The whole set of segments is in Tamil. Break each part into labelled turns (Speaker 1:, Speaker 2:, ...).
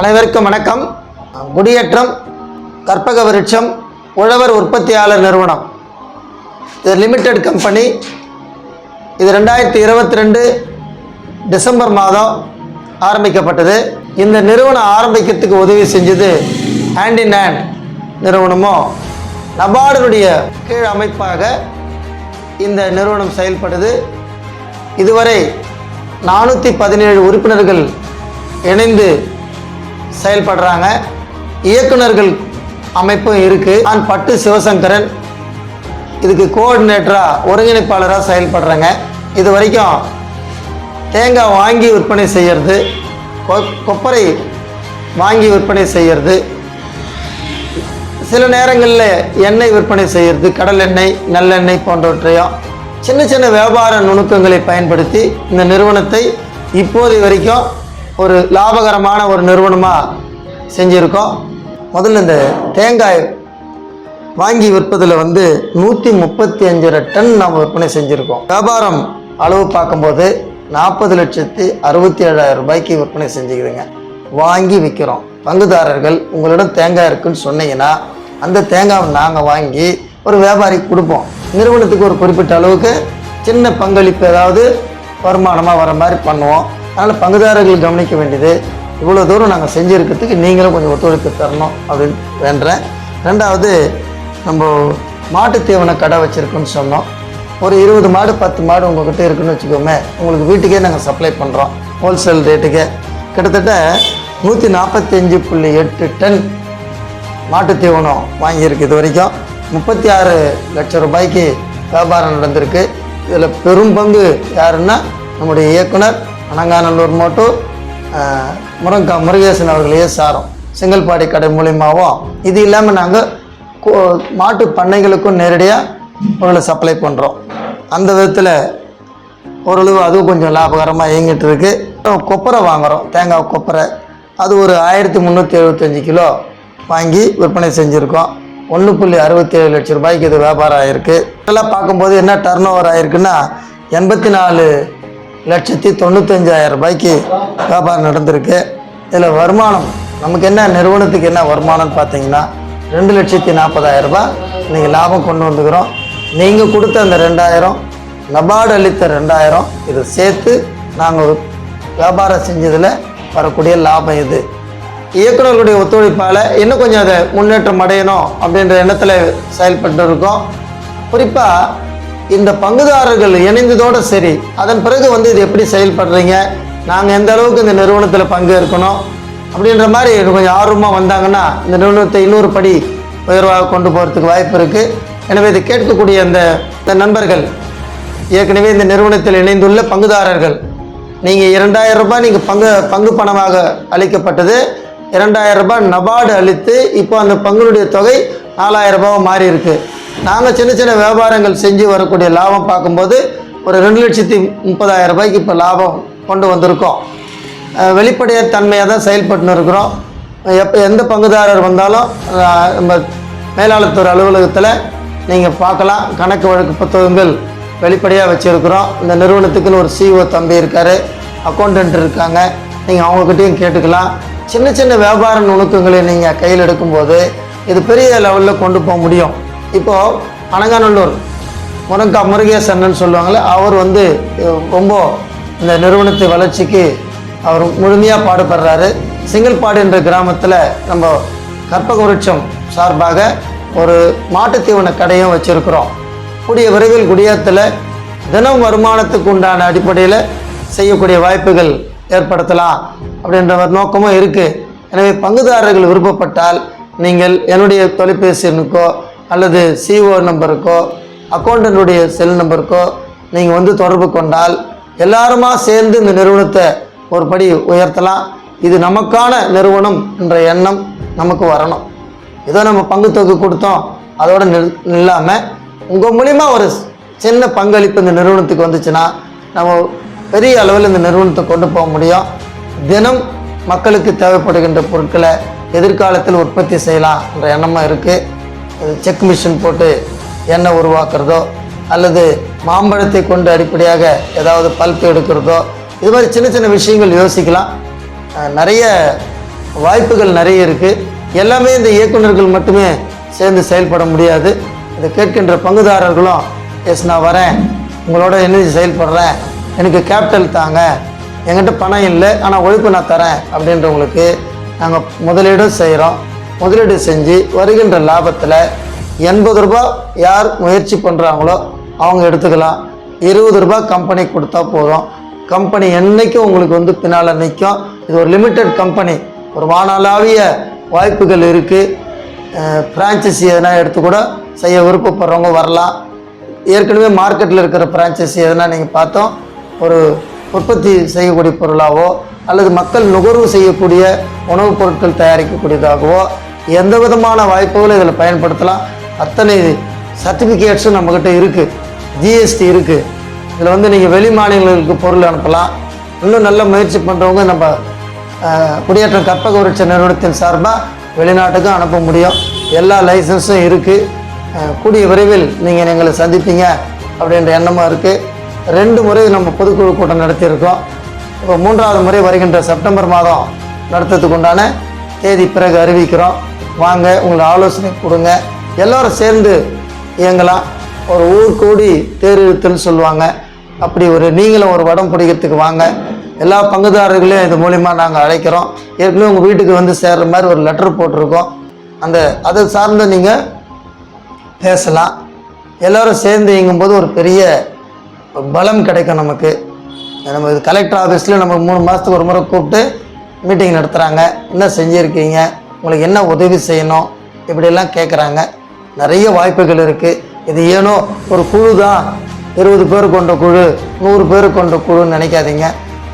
Speaker 1: அனைவருக்கும் வணக்கம். குடியேற்றம் கற்பக விருட்சம் உழவர் உற்பத்தியாளர் நிறுவனம். இது லிமிடெட் கம்பெனி இது ரெண்டாயிரத்தி இருபத்தி ரெண்டு டிசம்பர் மாதம் ஆரம்பிக்கப்பட்டது. இந்த நிறுவனம் ஆரம்பிக்கிறதுக்கு உதவி செஞ்சது ஹேண்ட் இன் ஹேண்ட் நிறுவனமும் நபார்டனுடைய கீழ் அமைப்பாக இந்த நிறுவனம் செயல்படுது. இதுவரை நானூற்றி பதினேழு உறுப்பினர்கள் இணைந்து செயல்படுறாங்க. இயக்குனர்கள் அமைப்பும் இருக்குது நான் பட்டு சிவசங்கரன். இதுக்கு கோஆர்டினேட்டராக ஒருங்கிணைப்பாளராக செயல்படுறேங்க. இது வரைக்கும் தேங்காய் வாங்கி விற்பனை செய்கிறது கொ- கொப்பரை வாங்கி விற்பனை செய்கிறது சில நேரங்களில் எண்ணெய் விற்பனை செய்கிறது கடல் எண்ணெய் நல்லெண்ணெய் போன்றவற்றையும் சின்ன சின்ன வியாபார நுணுக்கங்களை பயன்படுத்தி இந்த நிறுவனத்தை இப்போது வரைக்கும் ஒரு லாபகரமான ஒரு நிறுவனமாக செஞ்சுருக்கோம். முதல்ல இந்த தேங்காய் வாங்கி விற்பதில் வந்து நூற்றி முப்பத்தி அஞ்சரை டன் நாம் விற்பனை செஞ்சுருக்கோம். வியாபாரம் அளவு பார்க்கும்போது நாற்பது லட்சத்தி அறுபத்தி ஏழாயிரம் ரூபாய்க்கு விற்பனை செஞ்சுக்கிதுங்க. வாங்கி விற்கிறோம் பங்குதாரர்கள் உங்களிடம் தேங்காய் இருக்குன்னு சொன்னீங்கன்னா அந்த தேங்காவை நாங்கள் வாங்கி ஒரு வியாபாரிக்கு கொடுப்போம். நிறுவனத்துக்கு ஒரு குறிப்பிட்ட அளவுக்கு சின்ன பங்களிப்பு ஏதாவது வருமானமாக வர மாதிரி பண்ணுவோம். அதனால் பங்குதாரர்கள் கவனிக்க வேண்டியது. இவ்வளோ தூரம் நாங்கள் செஞ்சுருக்கிறதுக்கு நீங்களும் கொஞ்சம் ஒத்துழைப்பு தரணும் அப்படின்னு வேண்டுறேன் ரெண்டாவது நம்ம மாட்டு தீவன கடை வச்சுருக்கோன்னு சொன்னோம். ஒரு இருபது மாடு பத்து மாடு உங்கள்கிட்ட இருக்குன்னு வச்சுக்கோமே உங்களுக்கு வீட்டுக்கே நாங்கள் சப்ளை பண்ணுறோம் ஹோல்சேல் ரேட்டுக்கு கிட்டத்தட்ட நூற்றி நாற்பத்தஞ்சு புள்ளி எட்டு டன் மாட்டு தீவனம் வாங்கியிருக்கு இது வரைக்கும் முப்பத்தி ஆறு லட்சம் ரூபாய்க்கு வியாபாரம் நடந்திருக்கு. இதில் பெரும் பங்கு யாருன்னா நம்முடைய இயக்குனர் அனங்காநல்லூர் மோட்டோ முருங்கா முருகேசன் அவர்களையே சாரும். செங்கல்பாடி கடை மூலியமாகவும் இது இல்லாமல் நாங்கள் மாட்டு பண்ணைகளுக்கும் நேரடியாக உங்களை சப்ளை பண்ணுறோம் அந்த விதத்தில் ஓரளவு அதுவும் கொஞ்சம் லாபகரமாக இயங்கிட்டு இருக்கு. கொப்பரை வாங்குகிறோம் தேங்காய் கொப்பரை. அது ஒரு ஆயிரத்தி முந்நூற்றி எழுபத்தஞ்சு கிலோ வாங்கி விற்பனை செஞ்சுருக்கோம். ஒன்று புள்ளி அறுபத்தி ஏழு லட்சம் ரூபாய்க்கு இது வியாபாரம் ஆகிருக்கு இதெல்லாம் பார்க்கும்போது என்ன டர்ன் ஓவர் ஆகிருக்குன்னா எண்பத்தி நாலு லட்சத்தி தொண்ணூத்தஞ்சாயிரம் ரூபாய்க்கு வியாபாரம் நடந்திருக்கு. இதில் வருமானம் நமக்கு என்ன நிறுவனத்துக்கு என்ன வருமானம்னு பார்த்தீங்கன்னா ரெண்டு லட்சத்தி நாற்பதாயிரம் ரூபாய் இன்றைக்கி லாபம் கொண்டு வந்துக்கிறோம். நீங்கள் கொடுத்த அந்த ரெண்டாயிரம் நபார்டு அளித்த ரெண்டாயிரம் இதை சேர்த்து நாங்கள் வியாபாரம் செஞ்சதில் வரக்கூடிய லாபம் இது. இயக்குநர்களுடைய ஒத்துழைப்பால் இன்னும் கொஞ்சம் அதை முன்னேற்றம் அடையணும் அப்படின்ற எண்ணத்தில் செயல்பட்டு இருக்கோம் குறிப்பாக இந்த பங்குதாரர்கள் இணைந்ததோடு சரி. அதன் பிறகு வந்து இது எப்படி செயல்படுறீங்க? நாங்கள் எந்த அளவுக்கு இந்த நிறுவனத்தில் பங்கு இருக்கணும் அப்படின்ற மாதிரி கொஞ்சம் ஆர்வமாக வந்தாங்கன்னா இந்த நிறுவனத்தை இன்னொரு படி உயர்வாக கொண்டு போகிறதுக்கு வாய்ப்பு இருக்குது எனவே இதை கேட்கக்கூடிய அந்த இந்த நண்பர்கள் ஏற்கனவே இந்த நிறுவனத்தில் இணைந்துள்ள பங்குதாரர்கள் நீங்கள் இரண்டாயிரம் ரூபாய் நீங்கள் பங்கு பங்கு பணமாக அளிக்கப்பட்டது. இரண்டாயிரம் ரூபாய் நபார்டு அளித்து இப்போ அந்த பங்குனுடைய தொகை நாலாயிரம் ரூபாய் மாறி இருக்குது நாங்கள் சின்ன சின்ன வியாபாரங்கள் செஞ்சு வரக்கூடிய லாபம் பார்க்கும்போது ஒரு ரெண்டு லட்சத்தி முப்பதாயிரம் ரூபாய்க்கு இப்போ லாபம் கொண்டு வந்திருக்கோம். அஹ் தன்மையாக தான் செயல்பட்டுன்னு இருக்கிறோம். எப்போ எந்த பங்குதாரர் வந்தாலும் நம்ம மேலாளத்துறை அலுவலகத்தில் நீங்கள் பார்க்கலாம். கணக்கு வழக்கு புத்தகங்கள் வெளிப்படையாக வச்சுருக்குறோம். இந்த நிறுவனத்துக்குன்னு ஒரு சிஓ தம்பி இருக்கார் அக்கௌண்டன்ட் இருக்காங்க. நீங்கள் அவங்கக்கிட்டையும் கேட்டுக்கலாம். சின்ன சின்ன வியாபார நுணுக்கங்களை நீங்கள் கையில் எடுக்கும்போது இது பெரிய லெவலில் கொண்டு போக முடியும். இப்போது அனங்காநல்லூர் முருங்கா முருகேசன்னு சொல்லுவாங்கள்ல அவர் வந்து ரொம்ப இந்த நிறுவனத்தை வளர்ச்சிக்கு அவர் முழுமையாக பாடுபடுறாரு. சிங்கல்பாடு என்ற கிராமத்தில் நம்ம கற்பக விருட்சம் சார்பாக ஒரு மாட்டுத்தீவன கடையும் வச்சுருக்கிறோம். கூடிய விரைவில் குடியேற்றத்தில் தினம் வருமானத்துக்கு உண்டான அடிப்படையில் செய்யக்கூடிய வாய்ப்புகள் ஏற்படுத்தலாம் அப்படின்ற ஒரு நோக்கமும் இருக்குது எனவே பங்குதாரர்கள் விருப்பப்பட்டால் நீங்கள் என்னுடைய தொலைபேசி எண்ணுக்கோ அல்லது சிஓ நம்பருக்கோ அக்கௌண்டனுடைய செல் நம்பருக்கோ நீங்கள் வந்து தொடர்பு கொண்டால் எல்லாருமா சேர்ந்து இந்த நிறுவனத்தை ஒரு படி உயர்த்தலாம். இது நமக்கான நிறுவனம் என்ற எண்ணம் நமக்கு வரணும். ஏதோ நம்ம பங்கு தொகு கொடுத்தோம் அதோட நில் நில்லாமல் உங்கள் மூலிமா ஒரு சின்ன பங்களிப்பு இந்த நிறுவனத்துக்கு வந்துச்சுன்னா நம்ம பெரிய அளவில் இந்த நிறுவனத்தை கொண்டு போக முடியும். தினம் மக்களுக்கு தேவைப்படுகின்ற பொருட்களை எதிர்காலத்தில் உற்பத்தி செய்யலாம் என்ற எண்ணமாக இருக்குது செக் மிஷின் போட்டு எண்ணெய் உருவாக்குறதோ அல்லது மாம்பழத்தை கொண்டு அடிப்படையாக ஏதாவது பல்ப் எடுக்கிறதோ இது மாதிரி சின்ன சின்ன விஷயங்கள் யோசிக்கலாம். நிறைய வாய்ப்புகள் நிறைய இருக்குது எல்லாமே இந்த இயக்குனர்கள் மட்டுமே சேர்ந்து செயல்பட முடியாது. இதை கேட்கின்ற பங்குதாரர்களும் எஸ் நான் வரேன். உங்களோட இணைஞ்சு செயல்படுறேன். எனக்கு கேபிட்டல் தாங்க. என்கிட்ட பணம் இல்லை. ஆனால் ஒழிப்பு நான் தரேன். அப்படின்றவங்களுக்கு நாங்கள் முதலீடும் செய்கிறோம் முதலீடு செஞ்சு வருகின்ற லாபத்தில் எண்பது ரூபாய் யார் முயற்சி பண்ணுறாங்களோ அவங்க எடுத்துக்கலாம். இருபது ரூபாய் கம்பெனி கொடுத்தா போதும். கம்பெனி என்றைக்கும் உங்களுக்கு வந்து பின்னால் நிற்கும் இது ஒரு லிமிட்டெட் கம்பெனி ஒரு வானாளாவிய வாய்ப்புகள் இருக்குது ஃப்ரான்ச்சைசி எதனா எடுத்து கூட செய்ய விருப்பப்படுறவங்க வரலாம். ஏற்கனவே மார்க்கெட்டில் இருக்கிற ஃப்ரான்ச்சைசி எதனா நீங்கள் பார்த்தோம். ஒரு உற்பத்தி செய்யக்கூடிய பொருளாகவோ அல்லது மக்கள் நுகர்வு செய்யக்கூடிய உணவுப் பொருட்கள் தயாரிக்கக்கூடியதாகவோ எந்த விதமான வாய்ப்புகளும் இதில் பயன்படுத்தலாம். அத்தனை சர்டிஃபிகேட்ஸும் நம்மக்கிட்ட இருக்குது ஜிஎஸ்டி இருக்குது இதில் வந்து நீங்கள் வெளி மாநிலங்களுக்கு பொருள் அனுப்பலாம். இன்னும் நல்ல முயற்சி பண்ணுறவங்க நம்ம குடியேற்றம் கற்பக விருட்ச நிறுவனத்தின் சார்பாக வெளிநாட்டுக்கும் அனுப்ப முடியும். எல்லா லைசன்ஸும் இருக்குது கூடிய விரைவில் நீங்கள் எங்களை சந்திப்பீங்க அப்படின்ற எண்ணமாக இருக்குது ரெண்டு முறை நம்ம பொதுக்குழு கூட்டம் நடத்தியிருக்கோம். இப்போ மூன்றாவது முறை வருகின்ற செப்டம்பர் மாதம் நடத்துறதுக்கு உண்டான தேதி பிறகு அறிவிக்கிறோம். வாங்க உங்களை ஆலோசனை கொடுங்க. எல்லோரும் சேர்ந்து இயங்கலாம். ஒரு ஊர் கூடி தேர் இழுத்துன்னு சொல்லுவாங்க. அப்படி ஒரு நீங்களும் ஒரு வடம் பிடிக்கிறதுக்கு வாங்க. எல்லா பங்குதாரர்களையும் இது மூலிமா நாங்கள் அழைக்கிறோம். ஏற்கனவே உங்கள் வீட்டுக்கு வந்து சேர்கிற மாதிரி ஒரு லெட்டர் போட்டிருக்கோம். அந்த அதை சார்ந்து நீங்கள் பேசலாம். எல்லோரும் சேர்ந்து இயங்கும்போது ஒரு பெரிய பலம் கிடைக்கும் நமக்கு. நம்ம இது கலெக்டர் ஆஃபீஸில் நம்ம மூணு மாதத்துக்கு ஒரு முறை கூப்பிட்டு மீட்டிங் நடத்துகிறாங்க என்ன செஞ்சுருக்கீங்க? உங்களுக்கு என்ன உதவி செய்யணும்? இப்படியெல்லாம் கேட்குறாங்க நிறைய வாய்ப்புகள் இருக்குது இது ஏனோ ஒரு குழு தான். இருபது பேர் கொண்ட குழு நூறு பேர் கொண்ட குழுன்னு நினைக்காதீங்க.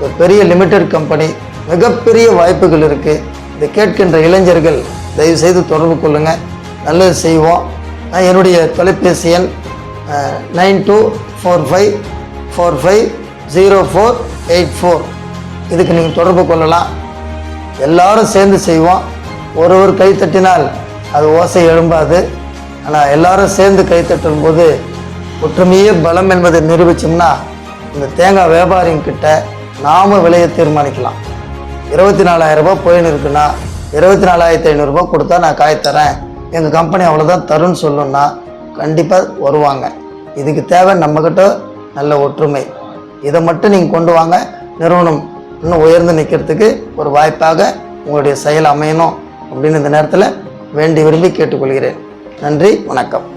Speaker 1: ஒரு பெரிய லிமிடெட் கம்பெனி மிகப்பெரிய வாய்ப்புகள் இருக்குது இதை கேட்கின்ற இளைஞர்கள் தயவு செய்து தொடர்பு கொள்ளுங்கள் நல்லது செய்வோம். நான் என்னுடைய தொலைபேசி எண் nine two four five four five zero four eight four இதுக்கு நீங்கள் தொடர்பு கொள்ளலாம். எல்லாரும் சேர்ந்து செய்வோம். ஒருவர் கை தட்டினால் அது ஓசை எழும்பாது. ஆனால் எல்லாரும் சேர்ந்து கை தட்டும் போது ஒற்றுமையே பலம் என்பதை நிரூபிச்சோம்னா இந்த தேங்காய் வியாபாரிங்கிட்ட நாம விலையை தீர்மானிக்கலாம். இருபத்தி நாலாயிரம் ரூபாய் போயின்னு இருக்குன்னா இருபத்தி நாலாயிரத்தி ஐநூறுரூபா கொடுத்தா நான் காய் தரேன். எங்கள் கம்பெனி அவ்வளோதான் தருன்னு சொல்லணும்னா கண்டிப்பாக வருவாங்க. இதுக்கு தேவை நம்மக்கிட்ட நல்ல ஒற்றுமை. இதை மட்டும் நீங்கள் கொண்டு வாங்க. நிறுவனம் இன்னும் உயர்ந்து நிற்கிறதுக்கு ஒரு வாய்ப்பாக உங்களுடைய செயல் அமையணும் அப்படின்னு இந்த நேரத்தில் வேண்டி விரும்பி கேட்டுக்கொள்கிறேன். நன்றி வணக்கம்.